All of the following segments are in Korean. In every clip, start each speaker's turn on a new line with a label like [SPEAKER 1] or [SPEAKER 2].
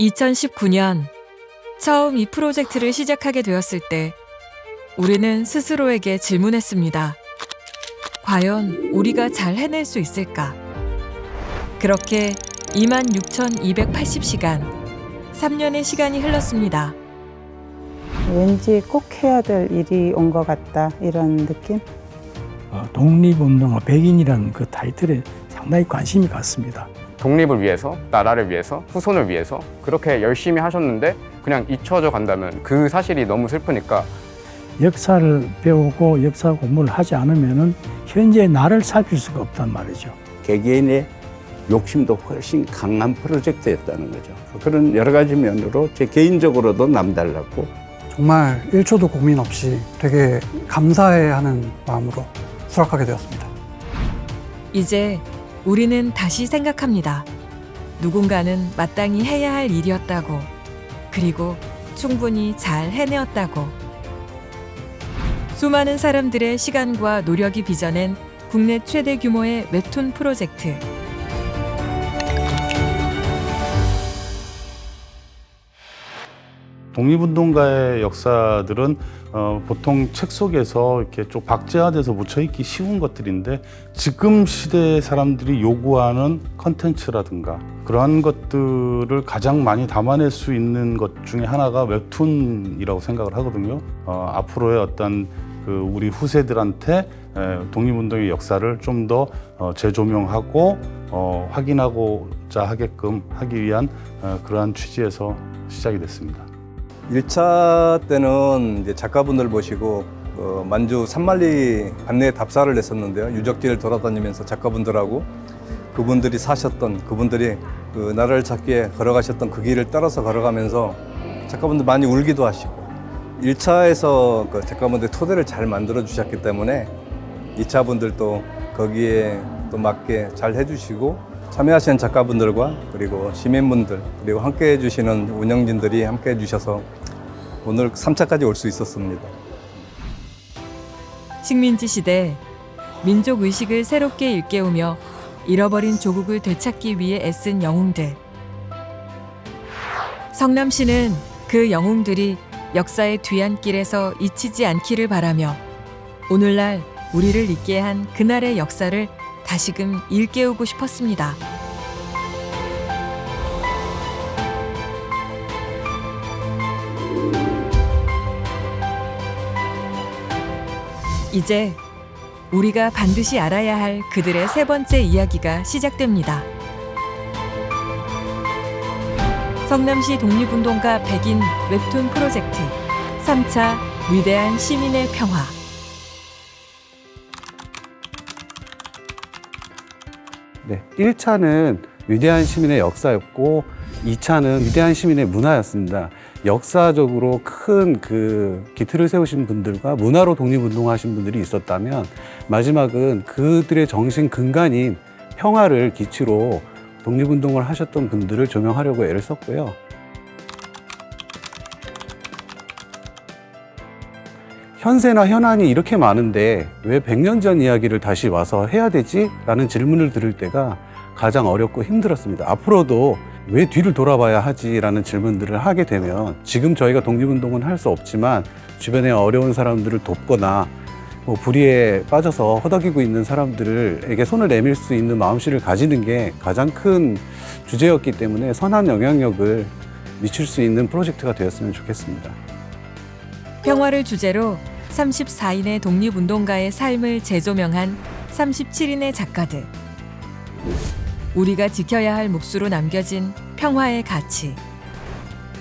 [SPEAKER 1] 2019년 처음 이 프로젝트를 시작하게 되었을 때 우리는 스스로에게 질문했습니다. 과연 우리가 잘 해낼 수 있을까? 그렇게 26,280시간, 3년의 시간이 흘렀습니다.
[SPEAKER 2] 왠지 꼭 해야 될 일이 온 것 같다 이런 느낌?
[SPEAKER 3] 어, 독립운동가 백인이라는 그 타이틀에 상당히 관심이 갔습니다.
[SPEAKER 4] 독립을 위해서, 나라를 위해서, 후손을 위해서 그렇게 열심히 하셨는데 그냥 잊혀져 간다면 그 사실이 너무 슬프니까
[SPEAKER 3] 역사를 배우고 역사 공부를 하지 않으면은 현재 나를 살필 수가 없단 말이죠.
[SPEAKER 5] 개개인의 욕심도 훨씬 강한 프로젝트였다는 거죠. 그런 여러 가지 면으로 제 개인적으로도 남달랐고
[SPEAKER 6] 정말 1초도 고민 없이 되게 감사해하는 마음으로 수락하게 되었습니다.
[SPEAKER 1] 이제 우리는 다시 생각합니다. 누군가는 마땅히 해야 할 일이었다고, 그리고 충분히 잘 해내었다고. 수많은 사람들의 시간과 노력이 빚어낸 국내 최대 규모의 웹툰 프로젝트.
[SPEAKER 7] 독립운동가의 역사들은 어, 보통 책 속에서 이렇게 좀 박제화돼서 묻혀있기 쉬운 것들인데 지금 시대의 사람들이 요구하는 컨텐츠라든가 그러한 것들을 가장 많이 담아낼 수 있는 것 중에 하나가 웹툰이라고 생각을 하거든요. 어, 앞으로의 어떤 그 우리 후세들한테 에, 독립운동의 역사를 좀더 어, 재조명하고 어, 확인하고자 하게끔 하기 위한 어, 그러한 취지에서 시작이 됐습니다.
[SPEAKER 8] 1차 때는 이제 작가분들 모시고 어, 만주 산만리 안내 답사를 했었는데요. 유적지를 돌아다니면서 작가분들하고 그분들이 사셨던 그분들이 그 나라를 찾기에 걸어가셨던 그 길을 따라서 걸어가면서 작가분들 많이 울기도 하시고 1차에서 그 작가분들 토대를 잘 만들어 주셨기 때문에 2차 분들도 거기에 또 맞게 잘 해주시고 참여하시는 작가분들과 그리고 시민분들 그리고 함께 해주시는 운영진들이 함께 해주셔서 오늘 3차까지 올 수 있었습니다.
[SPEAKER 1] 식민지 시대 민족 의식을 새롭게 일깨우며 잃어버린 조국을 되찾기 위해 애쓴 영웅들. 성남시는 그 영웅들이 역사의 뒤안길에서 잊히지 않기를 바라며 오늘날 우리를 있게 한 그날의 역사를 다시금 일깨우고 싶었습니다. 이제 우리가 반드시 알아야 할 그들의 세 번째 이야기가 시작됩니다. 성남시 독립운동가 백인 웹툰 프로젝트 3차 위대한 시민의 평화
[SPEAKER 9] 네, 1차는 위대한 시민의 역사였고 2차는 위대한 시민의 문화였습니다. 역사적으로 큰 그 기틀을 세우신 분들과 문화로 독립운동하신 분들이 있었다면 마지막은 그들의 정신 근간인 평화를 기치로 독립운동을 하셨던 분들을 조명하려고 애를 썼고요. 현세나 현안이 이렇게 많은데 왜 100년 전 이야기를 다시 와서 해야 되지? 라는 질문을 들을 때가 가장 어렵고 힘들었습니다. 앞으로도 왜 뒤를 돌아봐야 하지? 라는 질문들을 하게 되면 지금 저희가 독립운동은 할 수 없지만 주변에 어려운 사람들을 돕거나 뭐 불의에 빠져서 허덕이고 있는 사람들에게 손을 내밀 수 있는 마음씨를 가지는 게 가장 큰 주제였기 때문에 선한 영향력을 미칠 수 있는 프로젝트가 되었으면 좋겠습니다.
[SPEAKER 1] 평화를 주제로 34인의 독립운동가의 삶을 재조명한 37인의 작가들. 우리가 지켜야 할 몫으로 남겨진 평화의 가치.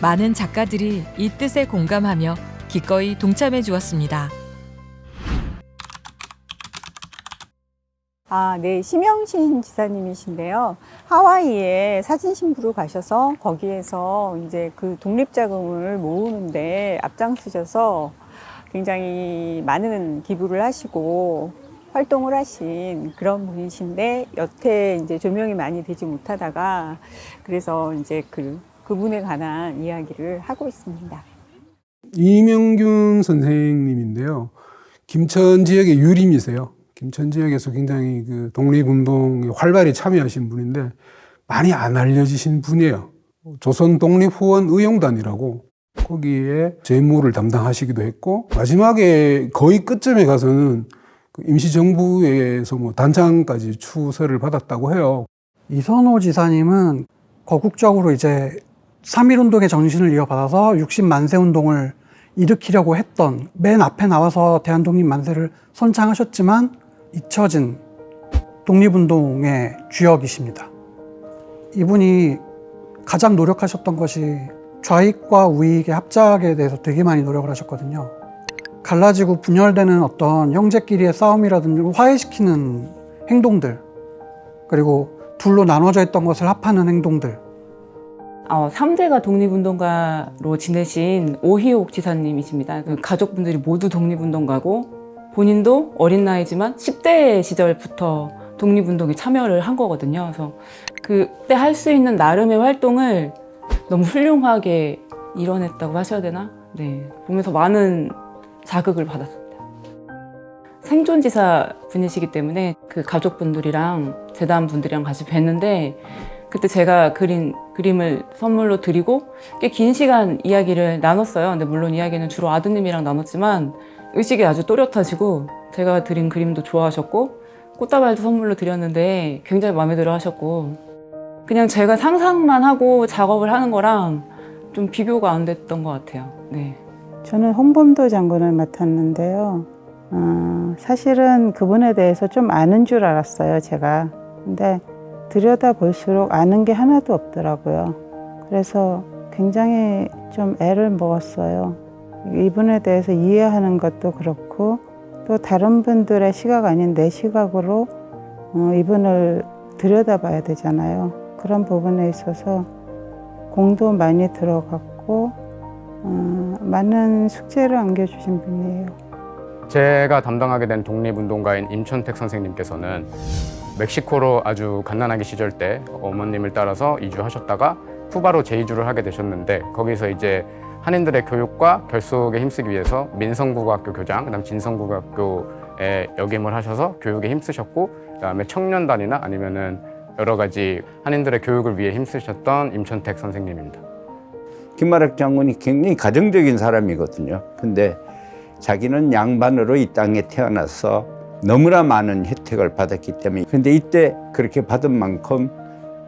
[SPEAKER 1] 많은 작가들이 이 뜻에 공감하며 기꺼이 동참해 주었습니다.
[SPEAKER 2] 아, 네. 심영신 지사님이신데요. 하와이에 사진 신부로 가셔서 거기에서 이제 그 독립 자금을 모으는데 앞장서셔서 굉장히 많은 기부를 하시고 활동을 하신 그런 분이신데 여태 이제 조명이 많이 되지 못하다가 그래서 이제 그 그분에 관한 이야기를 하고 있습니다.
[SPEAKER 10] 이명균 선생님인데요. 김천 지역의 유림이세요. 김천 지역에서 굉장히 그 독립운동에 활발히 참여하신 분인데 많이 안 알려지신 분이에요. 조선 독립후원 의용단이라고 거기에 재무를 담당하시기도 했고 마지막에 거의 끝점에 가서는 그 임시정부에서 뭐 단장까지 추서를 받았다고 해요.
[SPEAKER 6] 이선호 지사님은 거국적으로 이제 3.1운동의 정신을 이어받아서 60만세 운동을 일으키려고 했던 맨 앞에 나와서 대한독립 만세를 선창하셨지만 잊혀진 독립운동의 주역이십니다. 이분이 가장 노력하셨던 것이 좌익과 우익의 합작에 대해서 되게 많이 노력을 하셨거든요. 갈라지고 분열되는 어떤 형제끼리의 싸움이라든지 화해시키는 행동들, 그리고 둘로 나눠져 있던 것을 합하는 행동들,
[SPEAKER 11] 어, 3대가 독립운동가로 지내신 오희옥 지사님이십니다. 그 가족분들이 모두 독립운동가고 본인도 어린 나이지만 10대 시절부터 독립운동에 참여를 한 거거든요. 그래서 그때 할 수 있는 나름의 활동을 너무 훌륭하게 이뤄냈다고 하셔야 되나? 네. 보면서 많은 자극을 받았습니다. 생존지사 분이시기 때문에 그 가족분들이랑 재단 분들이랑 같이 뵀는데 그때 제가 그린 그림을 선물로 드리고 꽤 긴 시간 이야기를 나눴어요. 근데 물론 이야기는 주로 아드님이랑 나눴지만 의식이 아주 또렷하시고 제가 드린 그림도 좋아하셨고 꽃다발도 선물로 드렸는데 굉장히 마음에 들어 하셨고 그냥 제가 상상만 하고 작업을 하는 거랑 좀 비교가 안 됐던 것 같아요. 네.
[SPEAKER 2] 저는 홍범도 장군을 맡았는데요. 어, 사실은 그분에 대해서 좀 아는 줄 알았어요, 제가. 근데 들여다 볼수록 아는 게 하나도 없더라고요. 그래서 굉장히 좀 애를 먹었어요. 이분에 대해서 이해하는 것도 그렇고 또 다른 분들의 시각 아닌 내 시각으로 어, 이분을 들여다봐야 되잖아요. 그런 부분에 있어서 공도 많이 들어갔고 어, 많은 숙제를 안겨주신 분이에요.
[SPEAKER 4] 제가 담당하게 된 독립운동가인 임천택 선생님께서는 멕시코로 아주 갓난아기 시절 때 어머님을 따라서 이주하셨다가 쿠바로 재이주를 하게 되셨는데 거기서 이제 한인들의 교육과 결속에 힘쓰기 위해서 민성국악교 교장, 그다음 진성국악교에 역임을 하셔서 교육에 힘쓰셨고 그다음에 청년단이나 아니면은 여러 가지 한인들의 교육을 위해 힘쓰셨던 임천택 선생님입니다.
[SPEAKER 5] 김마락 장군이 굉장히 가정적인 사람이거든요. 근데 자기는 양반으로 이 땅에 태어나서 너무나 많은 혜택을 받았기 때문에 근데 이때 그렇게 받은 만큼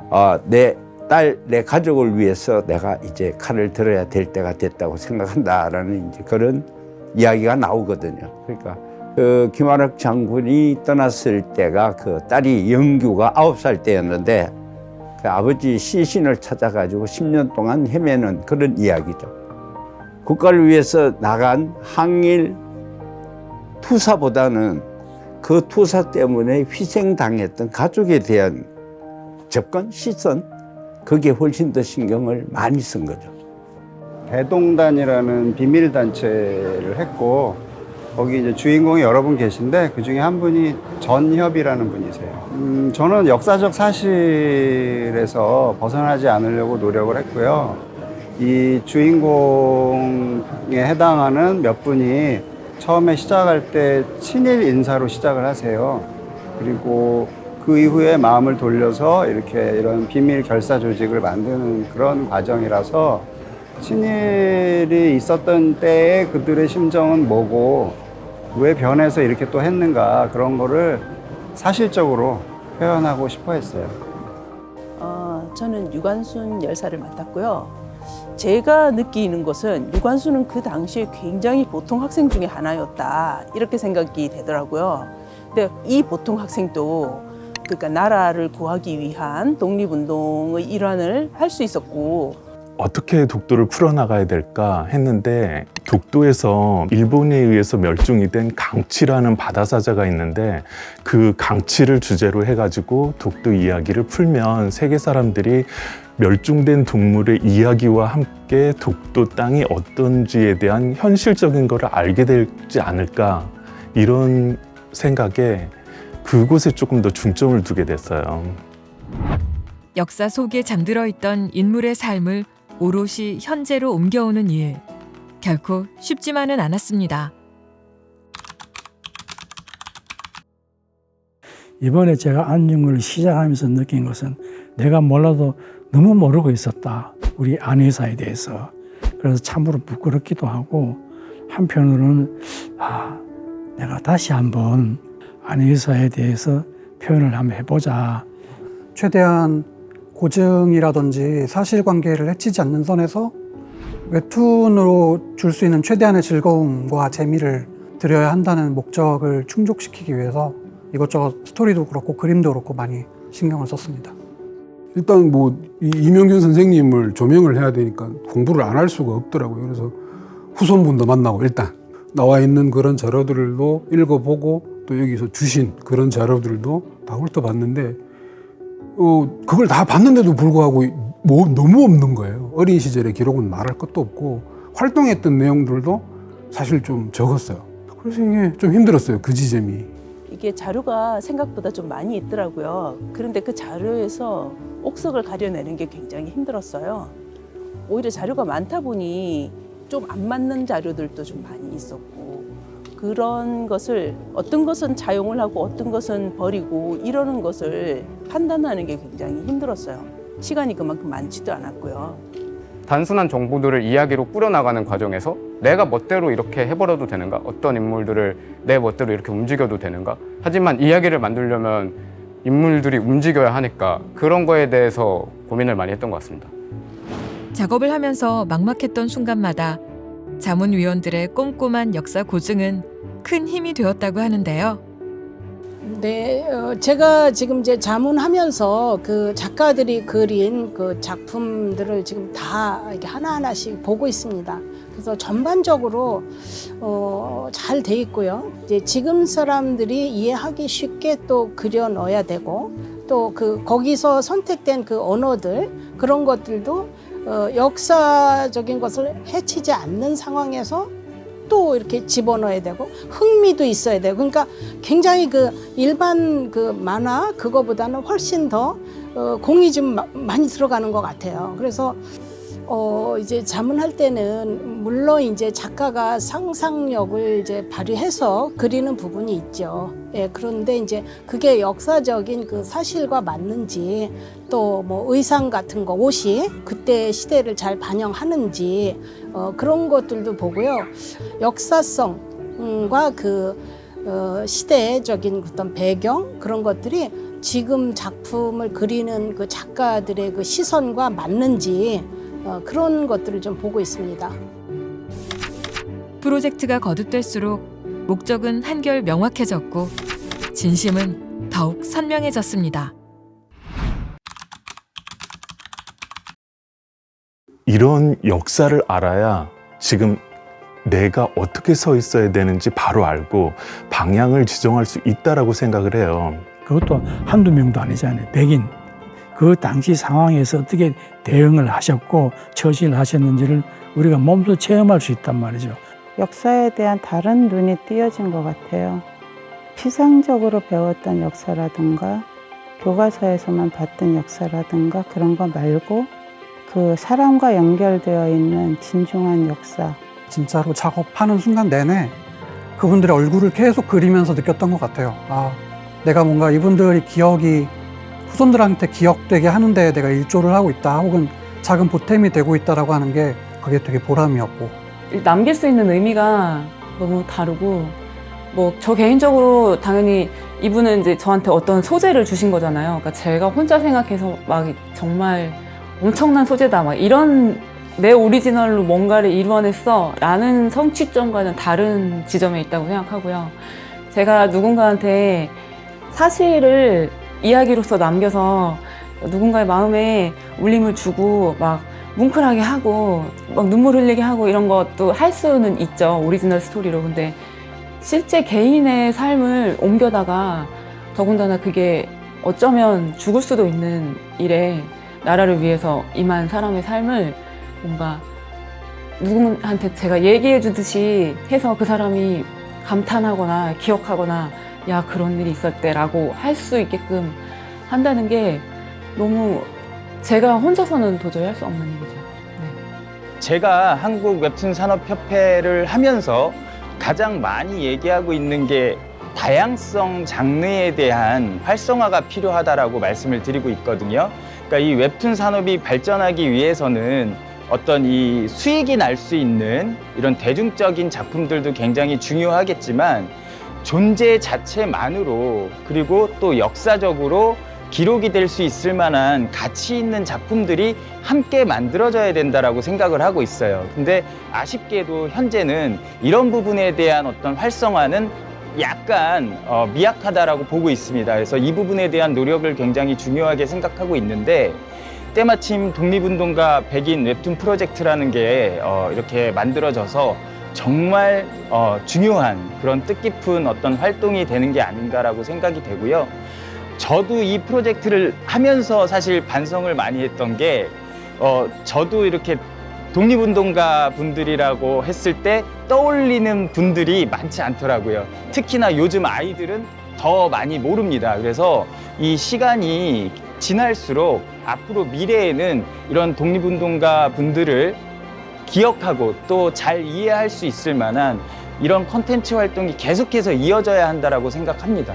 [SPEAKER 5] 아, 내 딸, 내 가족을 위해서 내가 이제 칼을 들어야 될 때가 됐다고 생각한다라는 이제 그런 이야기가 나오거든요. 그러니까 그 김아락 장군이 떠났을 때가 그 딸이 영규가 아홉 살 때였는데 그 아버지 시신을 찾아가지고 10년 동안 헤매는 그런 이야기죠. 국가를 위해서 나간 항일 투사보다는 그 투사 때문에 희생당했던 가족에 대한 접근, 시선, 그게 훨씬 더 신경을 많이 쓴 거죠.
[SPEAKER 12] 대동단이라는 비밀 단체를 했고 거기 이제 주인공이 여러 분 계신데 그 중에 한 분이 전협이라는 분이세요. 음, 저는 역사적 사실에서 벗어나지 않으려고 노력을 했고요. 이 주인공에 해당하는 몇 분이 처음에 시작할 때 친일 인사로 시작을 하세요. 그리고 그 이후에 마음을 돌려서 이렇게 이런 비밀 결사 조직을 만드는 그런 과정이라서 친일이 있었던 때에 그들의 심정은 뭐고 왜 변해서 이렇게 또 했는가 그런 거를 사실적으로 표현하고 싶어 했어요.
[SPEAKER 13] 어, 저는 유관순 열사를 맡았고요. 제가 느끼는 것은 유관순은 그 당시에 굉장히 보통 학생 중에 하나였다 이렇게 생각이 되더라고요. 근데 이 보통 학생도 그러니까 나라를 구하기 위한 독립운동의 일환을 할 수 있었고
[SPEAKER 14] 어떻게 독도를 풀어나가야 될까 했는데 독도에서 일본에 의해서 멸종이 된 강치라는 바다사자가 있는데 그 강치를 주제로 해가지고 독도 이야기를 풀면 세계 사람들이 멸종된 동물의 이야기와 함께 독도 땅이 어떤지에 대한 현실적인 것을 알게 되지 않을까 이런 생각에 그곳에 조금 더 중점을 두게 됐어요.
[SPEAKER 1] 역사 속에 잠들어 있던 인물의 삶을 오롯이 현재로 옮겨오는 일. 결코 쉽지만은 않았습니다.
[SPEAKER 3] 이번에 제가 안중을 시작하면서 느낀 것은 내가 몰라도 너무 모르고 있었다. 우리 안회사에 대해서. 그래서 참으로 부끄럽기도 하고 한편으로는 아, 내가 다시 한번 안회사에 대해서 표현을 한번 해보자.
[SPEAKER 6] 최대한 고증이라든지 사실관계를 해치지 않는 선에서 웹툰으로 줄 수 있는 최대한의 즐거움과 재미를 드려야 한다는 목적을 충족시키기 위해서 이것저것 스토리도 그렇고 그림도 그렇고 많이 신경을 썼습니다.
[SPEAKER 10] 일단 뭐이 이명균 선생님을 조명을 해야 되니까 공부를 안 할 수가 없더라고요. 그래서 후손분도 만나고 일단 나와 있는 그런 자료들도 읽어보고 또 여기서 주신 그런 자료들도 다 훑어봤는데 어 그걸 다 봤는데도 불구하고 뭐 너무 없는 거예요. 어린 시절의 기록은 말할 것도 없고 활동했던 내용들도 사실 좀 적었어요. 그래서 이게 좀 힘들었어요. 그 지점이.
[SPEAKER 13] 이게 자료가 생각보다 좀 많이 있더라고요. 그런데 그 자료에서 옥석을 가려내는 게 굉장히 힘들었어요. 오히려 자료가 많다 보니 좀 안 맞는 자료들도 좀 많이 있었고 그런 것을 어떤 것은 차용을 하고 어떤 것은 버리고 이러는 것을 판단하는 게 굉장히 힘들었어요. 시간이 그만큼 많지도 않았고요.
[SPEAKER 4] 단순한 정보들을 이야기로 꾸려나가는 과정에서 내가 멋대로 이렇게 해버려도 되는가? 어떤 인물들을 내 멋대로 이렇게 움직여도 되는가? 하지만 이야기를 만들려면 인물들이 움직여야 하니까 그런 거에 대해서 고민을 많이 했던 것 같습니다.
[SPEAKER 1] 작업을 하면서 막막했던 순간마다 자문위원들의 꼼꼼한 역사 고증은 큰 힘이 되었다고 하는데요.
[SPEAKER 15] 네, 어, 제가 지금 이제 자문하면서 그 작가들이 그린 그 작품들을 지금 다 이렇게 하나하나씩 보고 있습니다. 그래서 전반적으로 어, 잘 돼 있고요. 이제 지금 사람들이 이해하기 쉽게 또 그려 넣어야 되고 또 그 거기서 선택된 그 언어들 그런 것들도 어, 역사적인 것을 해치지 않는 상황에서 또 이렇게 집어넣어야 되고 흥미도 있어야 되고 그러니까 굉장히 그 일반 그 만화 그거보다는 훨씬 더 어, 공이 좀 마- 많이 들어가는 것 같아요. 그래서 어 이제 자문할 때는 물론 이제 작가가 상상력을 이제 발휘해서 그리는 부분이 있죠. 예, 그런데 이제 그게 역사적인 그 사실과 맞는지 또 뭐 의상 같은 거 옷이 그때 시대를 잘 반영하는지 어, 그런 것들도 보고요. 역사성과 그 어, 시대적인 어떤 배경 그런 것들이 지금 작품을 그리는 그 작가들의 그 시선과 맞는지 어, 그런 것들을 좀 보고 있습니다.
[SPEAKER 1] 프로젝트가 거듭될수록 목적은 한결 명확해졌고 진심은 더욱 선명해졌습니다.
[SPEAKER 14] 이런 역사를 알아야 지금 내가 어떻게 서 있어야 되는지 바로 알고 방향을 지정할 수 있다라고 생각을 해요.
[SPEAKER 3] 그것도 한두 명도 아니잖아요. 백인. 그 당시 상황에서 어떻게 대응을 하셨고 처신을 하셨는지를 우리가 몸소 체험할 수 있단 말이죠.
[SPEAKER 16] 역사에 대한 다른 눈이 띄어진 것 같아요. 피상적으로 배웠던 역사라든가 교과서에서만 봤던 역사라든가 그런 거 말고 그 사람과 연결되어 있는 진중한 역사.
[SPEAKER 6] 진짜로 작업하는 순간 내내 그분들의 얼굴을 계속 그리면서 느꼈던 것 같아요. 아, 내가 뭔가 이분들이 기억이 후손들한테 기억되게 하는데 내가 일조를 하고 있다, 혹은 작은 보탬이 되고 있다라고 하는 게 그게 되게 보람이었고.
[SPEAKER 11] 남길 수 있는 의미가 너무 다르고 뭐 저 개인적으로 당연히 이분은 이제 저한테 어떤 소재를 주신 거잖아요. 그러니까 제가 혼자 생각해서 막 정말 엄청난 소재다 막 이런 내 오리지널로 뭔가를 이루어냈어 라는 성취점과는 다른 지점에 있다고 생각하고요. 제가 누군가한테 사실을 이야기로서 남겨서 누군가의 마음에 울림을 주고 막 뭉클하게 하고 막 눈물 흘리게 하고 이런 것도 할 수는 있죠 오리지널 스토리로. 근데 실제 개인의 삶을 옮겨다가 더군다나 그게 어쩌면 죽을 수도 있는 일에 나라를 위해서 임한 사람의 삶을 뭔가 누구한테 제가 얘기해 주듯이 해서 그 사람이 감탄하거나 기억하거나 야 그런 일이 있었대라고 할 수 있게끔 한다는 게 너무 제가 혼자서는 도저히 할 수 없는 일이죠.
[SPEAKER 17] 제가 한국 웹툰 산업 협회를 하면서 가장 많이 얘기하고 있는 게 다양성 장르에 대한 활성화가 필요하다라고 말씀을 드리고 있거든요. 그러니까 이 웹툰 산업이 발전하기 위해서는 어떤 이 수익이 날 수 있는 이런 대중적인 작품들도 굉장히 중요하겠지만 존재 자체만으로 그리고 또 역사적으로 기록이 될 수 있을 만한 가치 있는 작품들이 함께 만들어져야 된다라고 생각을 하고 있어요. 근데 아쉽게도 현재는 이런 부분에 대한 어떤 활성화는 약간 어, 미약하다라고 보고 있습니다. 그래서 이 부분에 대한 노력을 굉장히 중요하게 생각하고 있는데 때마침 독립운동가 백인 웹툰 프로젝트라는 게 어, 이렇게 만들어져서 정말 어, 중요한 그런 뜻깊은 어떤 활동이 되는 게 아닌가라고 생각이 되고요. 저도 이 프로젝트를 하면서 사실 반성을 많이 했던 게 어, 저도 이렇게 독립운동가 분들이라고 했을 때 떠올리는 분들이 많지 않더라고요. 특히나 요즘 아이들은 더 많이 모릅니다. 그래서 이 시간이 지날수록 앞으로 미래에는 이런 독립운동가 분들을 기억하고 또 잘 이해할 수 있을 만한 이런 컨텐츠 활동이 계속해서 이어져야 한다라고 생각합니다.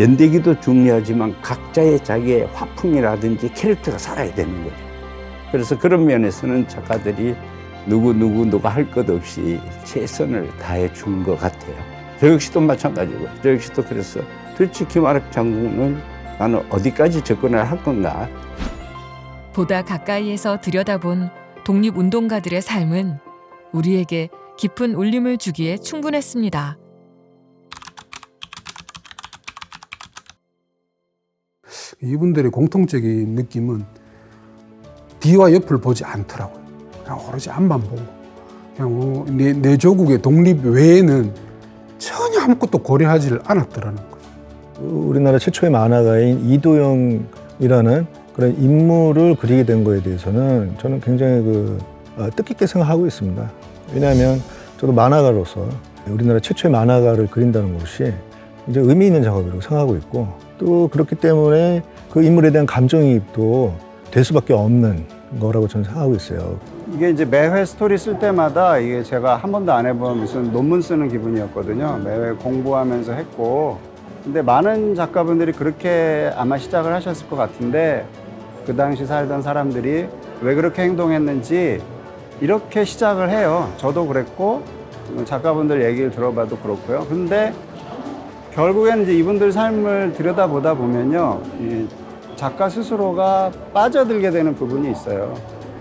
[SPEAKER 5] 연대기도 중요하지만 각자의 자기의 화풍이라든지 캐릭터가 살아야 되는 거죠. 그래서 그런 면에서는 작가들이 누구 누구 누가 할 것 없이 최선을 다해 준 것 같아요. 저 역시도 마찬가지고 저 역시도 그래서 도대체 김아락 장군을 나는 어디까지 접근을 할 건가
[SPEAKER 1] 보다 가까이에서 들여다본 독립운동가들의 삶은 우리에게 깊은 울림을 주기에 충분했습니다.
[SPEAKER 10] 이분들의 공통적인 느낌은 뒤와 옆을 보지 않더라고요. 그냥 오로지 앞만 보고 그냥 어, 내, 내 조국의 독립 외에는 전혀 아무것도 고려하지를 않았더라는 거죠.
[SPEAKER 18] 우리나라 최초의 만화가인 이도영이라는 그런 인물을 그리게 된 거에 대해서는 저는 굉장히 그 어, 뜻깊게 생각하고 있습니다. 왜냐하면 저도 만화가로서 우리나라 최초의 만화가를 그린다는 것이 이제 의미 있는 작업이라고 생각하고 있고 또 그렇기 때문에 그 인물에 대한 감정이입도 될 수밖에 없는 거라고 저는 생각하고 있어요.
[SPEAKER 12] 이게 이제 매회 스토리 쓸 때마다 이게 제가 한 번도 안 해본 무슨 논문 쓰는 기분이었거든요. 매회 공부하면서 했고. 근데 많은 작가분들이 그렇게 아마 시작을 하셨을 것 같은데 그 당시 살던 사람들이 왜 그렇게 행동했는지 이렇게 시작을 해요. 저도 그랬고 작가분들 얘기를 들어봐도 그렇고요. 근데 결국에는 이제 이분들 삶을 들여다보다 보면요. 이 작가 스스로가 빠져들게 되는 부분이 있어요.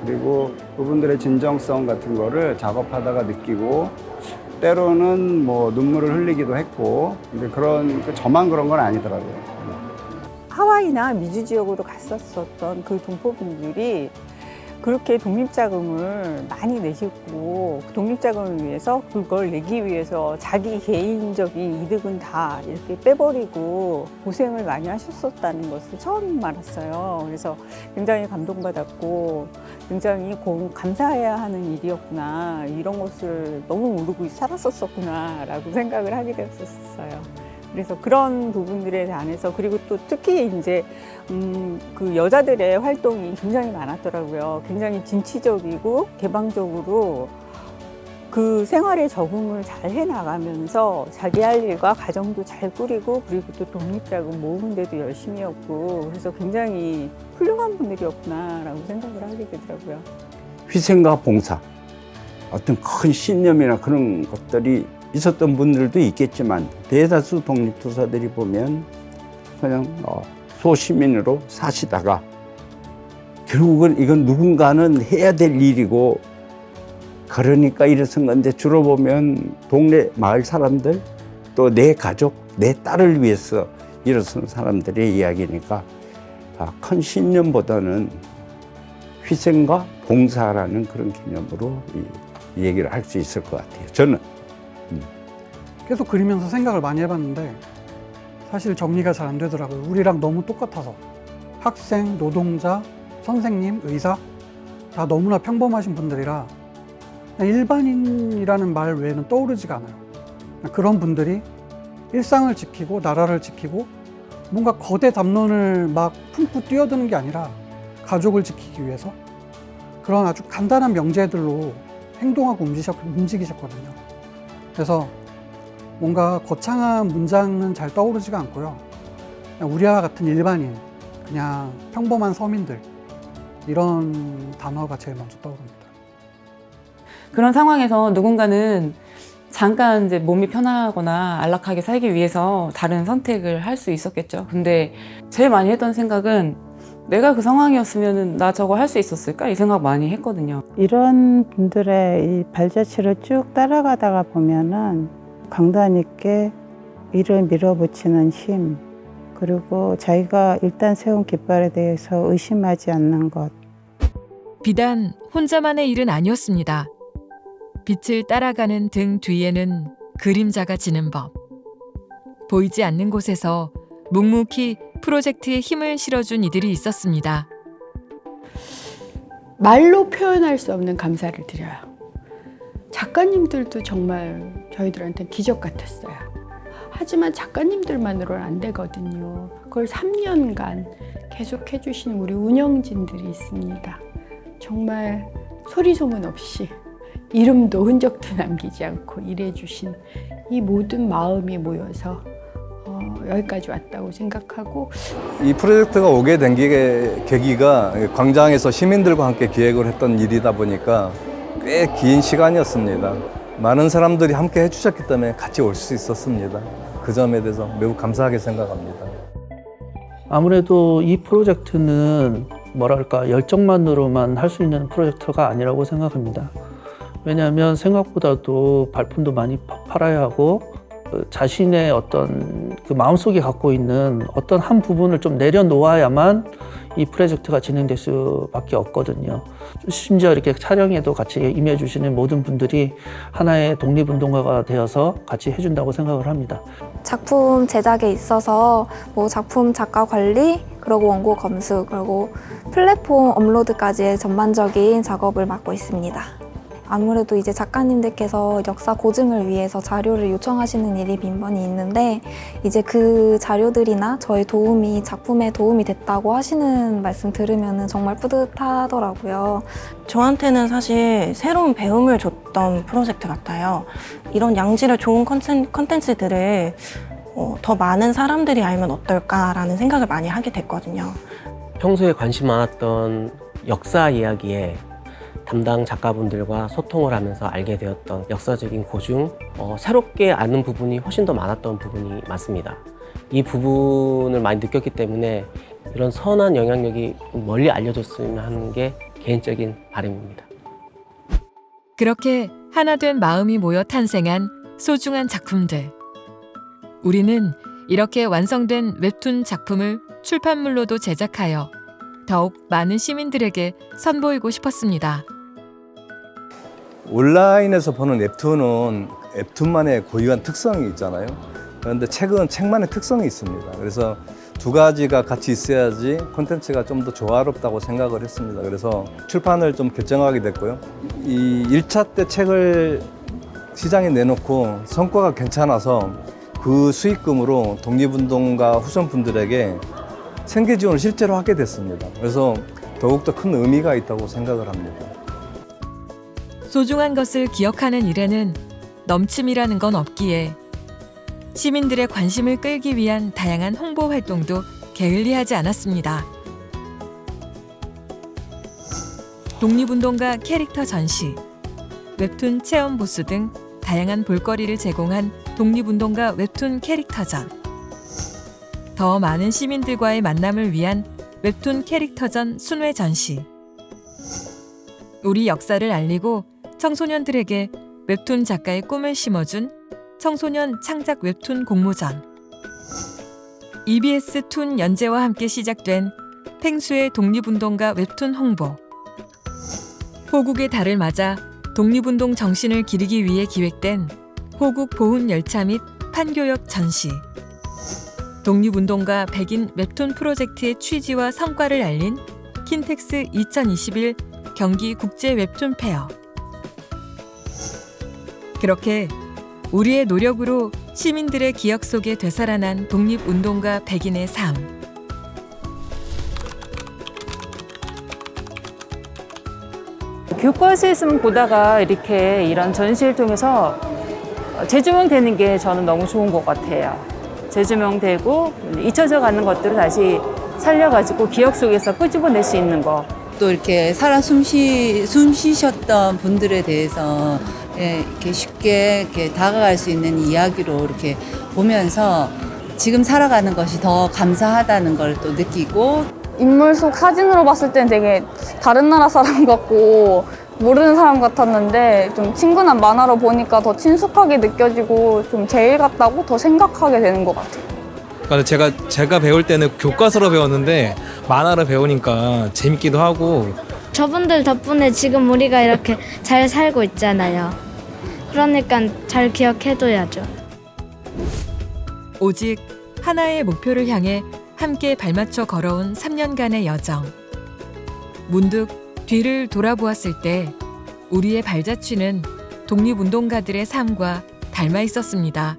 [SPEAKER 12] 그리고 그분들의 진정성 같은 거를 작업하다가 느끼고 때로는 뭐 눈물을 흘리기도 했고 그런 그 저만 그런 건 아니더라고요.
[SPEAKER 2] 하와이나 미주 지역으로 갔었었던 그 동포분들이 그렇게 독립자금을 많이 내시고 그 독립자금을 위해서 그걸 내기 위해서 자기 개인적인 이득은 다 이렇게 빼버리고 고생을 많이 하셨었다는 것을 처음 알았어요. 그래서 굉장히 감동받았고 굉장히 고, 감사해야 하는 일이었구나 이런 것을 너무 모르고 살았었구나라고 생각을 하게 되었었어요. 그래서 그런 부분들에 관해서 그리고 또 특히 이제 음, 그 여자들의 활동이 굉장히 많았더라고요. 굉장히 진취적이고 개방적으로 그 생활에 적응을 잘 해나가면서 자기 할 일과 가정도 잘 꾸리고 그리고 또 독립자금 모으는데도 열심히였고 그래서 굉장히 훌륭한 분들이었구나라고 생각을 하게 되더라고요.
[SPEAKER 5] 희생과 봉사 어떤 큰 신념이나 그런 것들이 있었던 분들도 있겠지만 대다수 독립투사들이 보면 그냥 어, 소시민으로 사시다가 결국은 이건 누군가는 해야 될 일이고 그러니까 일어선 건데 주로 보면 동네 마을 사람들 또 내 가족 내 딸을 위해서 일어선 사람들의 이야기니까 아, 큰 신념보다는 희생과 봉사라는 그런 개념으로 이, 이 얘기를 할 수 있을 것 같아요. 저는
[SPEAKER 6] 계속 그리면서 생각을 많이 해봤는데 사실 정리가 잘 안 되더라고요. 우리랑 너무 똑같아서 학생, 노동자, 선생님, 의사 다 너무나 평범하신 분들이라 일반인이라는 말 외에는 떠오르지가 않아요. 그런 분들이 일상을 지키고 나라를 지키고 뭔가 거대 담론을 막 품고 뛰어드는 게 아니라 가족을 지키기 위해서 그런 아주 간단한 명제들로 행동하고 움직이셨거든요. 그래서 뭔가 거창한 문장은 잘 떠오르지가 않고요. 우리와 같은 일반인, 그냥 평범한 서민들 이런 단어가 제일 먼저 떠오릅니다.
[SPEAKER 11] 그런 상황에서 누군가는 잠깐 이제 몸이 편하거나 안락하게 살기 위해서 다른 선택을 할 수 있었겠죠. 근데 제일 많이 했던 생각은 내가 그 상황이었으면 나 저거 할 수 있었을까? 이 생각 많이 했거든요.
[SPEAKER 16] 이런 분들의 이 발자취를 쭉 따라가다가 보면은 강단 있게 일을 밀어붙이는 힘, 그리고 자기가 일단 세운 깃발에 대해서 의심하지 않는 것,
[SPEAKER 1] 비단 혼자만의 일은 아니었습니다. 빛을 따라가는 등 뒤에는 그림자가 지는 법. 보이지 않는 곳에서 묵묵히 프로젝트에 힘을 실어준 이들이 있었습니다.
[SPEAKER 19] 말로 표현할 수 없는 감사를 드려요. 작가님들도 정말 저희들한테 기적 같았어요. 하지만 작가님들만으로는 안 되거든요. 그걸 3년간 계속 해주신 우리 운영진들이 있습니다. 정말 소리 소문 없이 이름도 흔적도 남기지 않고 일해주신 이 모든 마음이 모여서 어, 여기까지 왔다고 생각하고
[SPEAKER 8] 이 프로젝트가 오게 된 게, 계기가 광장에서 시민들과 함께 기획을 했던 일이다 보니까 꽤 긴 시간이었습니다. 많은 사람들이 함께 해주셨기 때문에 같이 올 수 있었습니다. 그 점에 대해서 매우 감사하게 생각합니다.
[SPEAKER 20] 아무래도 이 프로젝트는 뭐랄까 열정만으로만 할 수 있는 프로젝트가 아니라고 생각합니다. 왜냐하면 생각보다도 발품도 많이 파- 팔아야 하고 그 자신의 어떤 그 마음속에 갖고 있는 어떤 한 부분을 좀 내려놓아야만 이 프로젝트가 진행될 수밖에 없거든요. 심지어 이렇게 촬영에도 같이 임해 주시는 모든 분들이 하나의 독립운동가가 되어서 같이 해준다고 생각을 합니다.
[SPEAKER 21] 작품 제작에 있어서 뭐 작품 작가 관리, 그리고 원고 검수, 그리고 플랫폼 업로드까지의 전반적인 작업을 맡고 있습니다. 아무래도 이제 작가님들께서 역사 고증을 위해서 자료를 요청하시는 일이 빈번히 있는데 이제 그 자료들이나 저의 도움이 작품에 도움이 됐다고 하시는 말씀 들으면 정말 뿌듯하더라고요.
[SPEAKER 22] 저한테는 사실 새로운 배움을 줬던 프로젝트 같아요. 이런 양질의 좋은 컨텐, 컨텐츠들을 어, 더 많은 사람들이 알면 어떨까라는 생각을 많이 하게 됐거든요.
[SPEAKER 23] 평소에 관심 많았던 역사 이야기에 담당 작가분들과 소통을 하면서 알게 되었던 역사적인 고증, 어, 새롭게 아는 부분이 훨씬 더 많았던 부분이 맞습니다. 이 부분을 많이 느꼈기 때문에 이런 선한 영향력이 좀 멀리 알려졌으면 하는 게 개인적인 바람입니다.
[SPEAKER 1] 그렇게 하나 된 마음이 모여 탄생한 소중한 작품들. 우리는 이렇게 완성된 웹툰 작품을 출판물로도 제작하여 더욱 많은 시민들에게 선보이고 싶었습니다.
[SPEAKER 8] 온라인에서 보는 웹툰은 웹툰만의 고유한 특성이 있잖아요. 그런데 책은 책만의 특성이 있습니다. 그래서 두 가지가 같이 있어야지 콘텐츠가 좀 더 조화롭다고 생각을 했습니다. 그래서 출판을 좀 결정하게 됐고요. 이 1차 때 책을 시장에 내놓고 성과가 괜찮아서 그 수익금으로 독립운동가 후손분들에게 생계 지원을 실제로 하게 됐습니다. 그래서 더욱더 큰 의미가 있다고 생각을 합니다.
[SPEAKER 1] 소중한 것을 기억하는 일에는 넘침이라는 건 없기에 시민들의 관심을 끌기 위한 다양한 홍보 활동도 게을리하지 않았습니다. 독립운동가 캐릭터 전시, 웹툰 체험 부스 등 다양한 볼거리를 제공한 독립운동가 웹툰 캐릭터전. 더 많은 시민들과의 만남을 위한 웹툰 캐릭터전 순회 전시. 우리 역사를 알리고 청소년들에게 웹툰 작가의 꿈을 심어준 청소년 창작 웹툰 공모전. EBS 툰 연재와 함께 시작된 팽수의 독립운동가 웹툰 홍보. 호국의 달을 맞아 독립운동 정신을 기리기 위해 기획된 호국 보훈 열차 및 판교역 전시. 독립운동가 백인 웹툰 프로젝트의 취지와 성과를 알린 킨텍스 2021 경기 국제 웹툰 페어. 그렇게 우리의 노력으로 시민들의 기억 속에 되살아난 독립운동가 백인의 삶.
[SPEAKER 11] 교과 시스템 보다가 이렇게 이런 전시를 통해서 재조명되는 게 저는 너무 좋은 것 같아요. 재조명되고 잊혀져 가는 것들을 다시
[SPEAKER 24] 살려가지고 기억 속에서 끄집어낼 수 있는 거.
[SPEAKER 25] 또 이렇게 살아 숨쉬 숨 쉬셨던 분들에 대해서 예, 이렇게 쉽게 이렇게 다가갈 수 있는 이야기로 이렇게 보면서 지금 살아가는 것이 더 감사하다는 걸 또 느끼고
[SPEAKER 26] 인물 속 사진으로 봤을 땐 되게 다른 나라 사람 같고 모르는 사람 같았는데 좀 친근한 만화로 보니까 더 친숙하게 느껴지고 좀 제일 같다고 더 생각하게 되는 것 같아요.
[SPEAKER 27] 그러니까 제가 제가 배울 때는 교과서로 배웠는데 만화로 배우니까 재밌기도 하고
[SPEAKER 28] 저분들 덕분에 지금 우리가 이렇게 잘 살고 있잖아요. 그러니까 잘 기억해둬야죠.
[SPEAKER 1] 오직 하나의 목표를 향해 함께 발맞춰 걸어온 3년간의 여정. 문득 뒤를 돌아보았을 때 우리의 발자취는 독립운동가들의 삶과 닮아 있었습니다.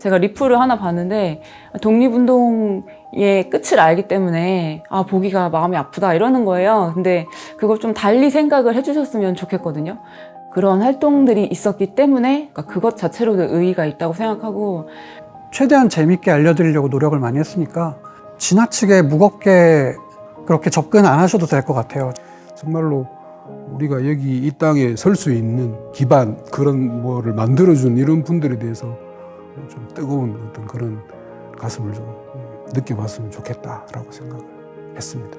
[SPEAKER 11] 제가 리플을 하나 봤는데 독립운동의 끝을 알기 때문에 아 보기가 마음이 아프다 이러는 거예요. 근데 그걸 좀 달리 생각을 해주셨으면 좋겠거든요. 그런 활동들이 있었기 때문에 그러니까 그것 자체로도 의의가 있다고 생각하고
[SPEAKER 6] 최대한 재밌게 알려드리려고 노력을 많이 했으니까 지나치게 무겁게 그렇게 접근 안 하셔도 될 것 같아요.
[SPEAKER 10] 정말로 우리가 여기 이 땅에 설 수 있는 기반 그런 뭐를 만들어준 이런 분들에 대해서 좀 뜨거운 어떤 그런 가슴을 좀 느껴봤으면 좋겠다라고 생각을 했습니다.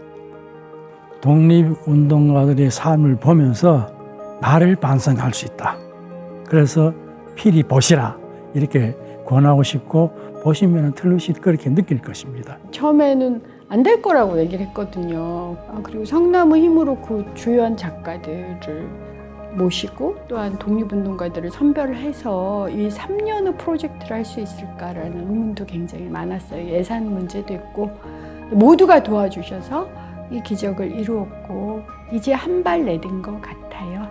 [SPEAKER 3] 독립운동가들의 삶을 보면서 나를 반성할 수 있다. 그래서 필히 보시라 이렇게 권하고 싶고 보시면 틀림없이 그렇게 느낄 것입니다.
[SPEAKER 19] 처음에는 안 될 거라고 얘기를 했거든요. 아, 그리고 성남의 힘으로 그 주요한 작가들을 모시고 또한 독립운동가들을 선별을 해서 이 3년의 프로젝트를 할 수 있을까라는 의문도 굉장히 많았어요. 예산 문제도 있고 모두가 도와주셔서 이 기적을 이루었고 이제 한 발 내딘 것 같아요.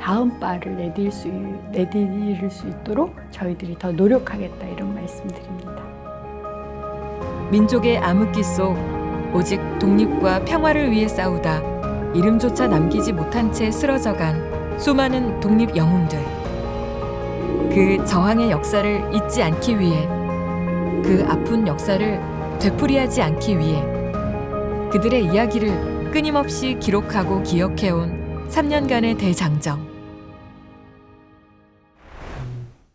[SPEAKER 19] 다음 발을 내딜 수, 내디딜 수 있도록 저희들이 더 노력하겠다 이런 말씀드립니다.
[SPEAKER 1] 민족의 암흑기 속 오직 독립과 평화를 위해 싸우다 이름조차 남기지 못한 채 쓰러져간 수많은 독립 영웅들. 그 저항의 역사를 잊지 않기 위해 그 아픈 역사를 되풀이하지 않기 위해 그들의 이야기를 끊임없이 기록하고 기억해온 3년간의 대장정.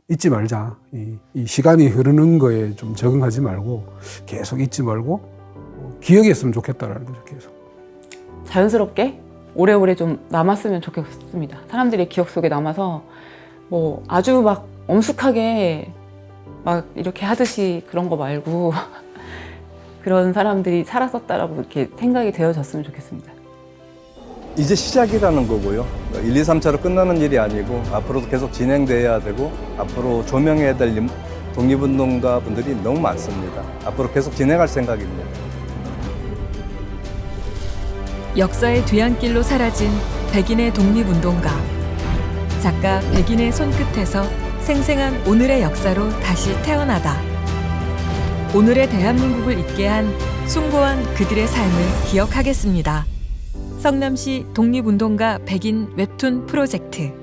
[SPEAKER 10] 잊지 말자. 이, 이 시간이 흐르는 거에 좀 적응하지 말고 계속 잊지 말고 어, 기억했으면 좋겠다라는 거죠. 계속.
[SPEAKER 11] 자연스럽게 오래오래 좀 남았으면 좋겠습니다. 사람들의 기억 속에 남아서 뭐 아주 막 엄숙하게 막 이렇게 하듯이 그런 거 말고 그런 사람들이 살았었다라고 이렇게 생각이 되어졌으면 좋겠습니다.
[SPEAKER 8] 이제 시작이라는 거고요. 1, 2, 3차로 끝나는 일이 아니고 앞으로도 계속 진행돼야 되고 앞으로 조명해야 될 임- 독립운동가 분들이 너무 많습니다. 앞으로 계속 진행할 생각입니다.
[SPEAKER 1] 역사의 뒤안길로 사라진 백인의 독립운동가. 작가 백인의 손끝에서 생생한 오늘의 역사로 다시 태어나다. 오늘의 대한민국을 있게 한 숭고한 그들의 삶을 기억하겠습니다. 성남시 독립운동가 백인 웹툰 프로젝트.